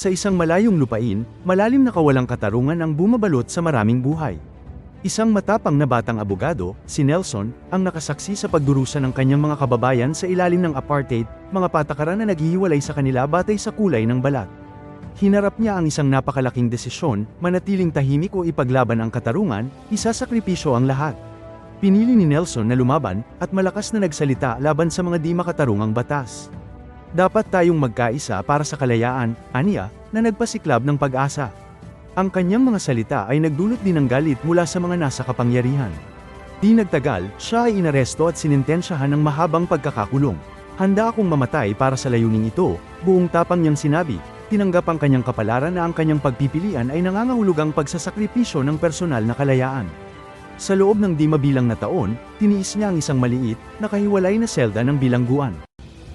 Sa isang malayong lupain, malalim na kawalang katarungan ang bumabalot sa maraming buhay. Isang matapang na batang abogado, si Nelson, ang nakasaksi sa pagdurusa ng kanyang mga kababayan sa ilalim ng apartheid, mga patakaran na naghihiwalay sa kanila batay sa kulay ng balat. Hinarap niya ang isang napakalaking desisyon, manatiling tahimik o ipaglaban ang katarungan, isasakripisyo ang lahat. Pinili ni Nelson na lumaban, at malakas na nagsalita laban sa mga di makatarungang batas. Dapat tayong magkaisa para sa kalayaan, aniya, na nagpasiklab ng pag-asa. Ang kanyang mga salita ay nagdulot din ng galit mula sa mga nasa kapangyarihan. Di nagtagal, siya ay inaresto at sinintensyahan ng mahabang pagkakakulong. Handa akong mamatay para sa layuning ito, buong tapang niyang sinabi, tinanggap ang kanyang kapalaran na ang kanyang pagpipilian ay nangangahulugang pagsasakripisyo ng personal na kalayaan. Sa loob ng di mabilang na taon, tiniis niya ang isang maliit, nakahiwalay na selda ng bilangguan.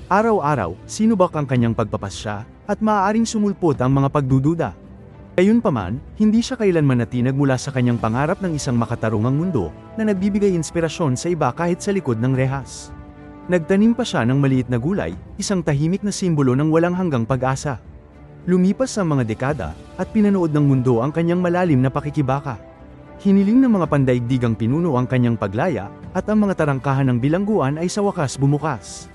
Araw-araw, sinubak ang kanyang pagpapasya, at maaaring sumulpot ang mga pagdududa. Gayunpaman, hindi siya kailanman natinag mula sa kanyang pangarap ng isang makatarungang mundo, na nagbibigay inspirasyon sa iba kahit sa likod ng rehas. Nagtanim pa siya ng maliit na gulay, isang tahimik na simbolo ng walang hanggang pag-asa. Lumipas ang mga dekada, at pinanood ng mundo ang kanyang malalim na pakikibaka. Hiniling ng mga pandaigdigang pinuno ang kanyang paglaya, at ang mga tarangkahan ng bilangguan ay sa wakas bumukas.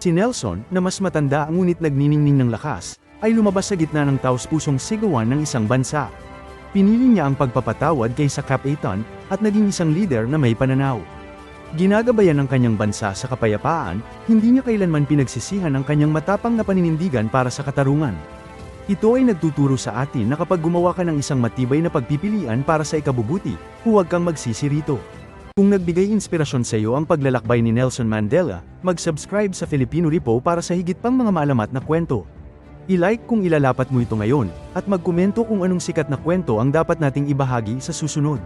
Si Nelson, na mas matanda ngunit nagniningning ng lakas, ay lumabas sa gitna ng taos-pusong sigawan ng isang bansa. Pinili niya ang pagpapatawad kaysa Cap-Aton, at naging isang leader na may pananaw. Ginagabayan ng kanyang bansa sa kapayapaan, hindi niya kailanman pinagsisihan ang kanyang matapang na paninindigan para sa katarungan. Ito ay nagtuturo sa atin na kapag gumawa ka ng isang matibay na pagpipilian para sa ikabubuti, huwag kang magsisi rito. Kung nagbigay inspirasyon sa iyo ang paglalakbay ni Nelson Mandela, mag-subscribe sa Filipino Repo para sa higit pang mga maalamat na kwento. I-like kung ilalapat mo ito ngayon, at magkomento kung anong sikat na kwento ang dapat nating ibahagi sa susunod.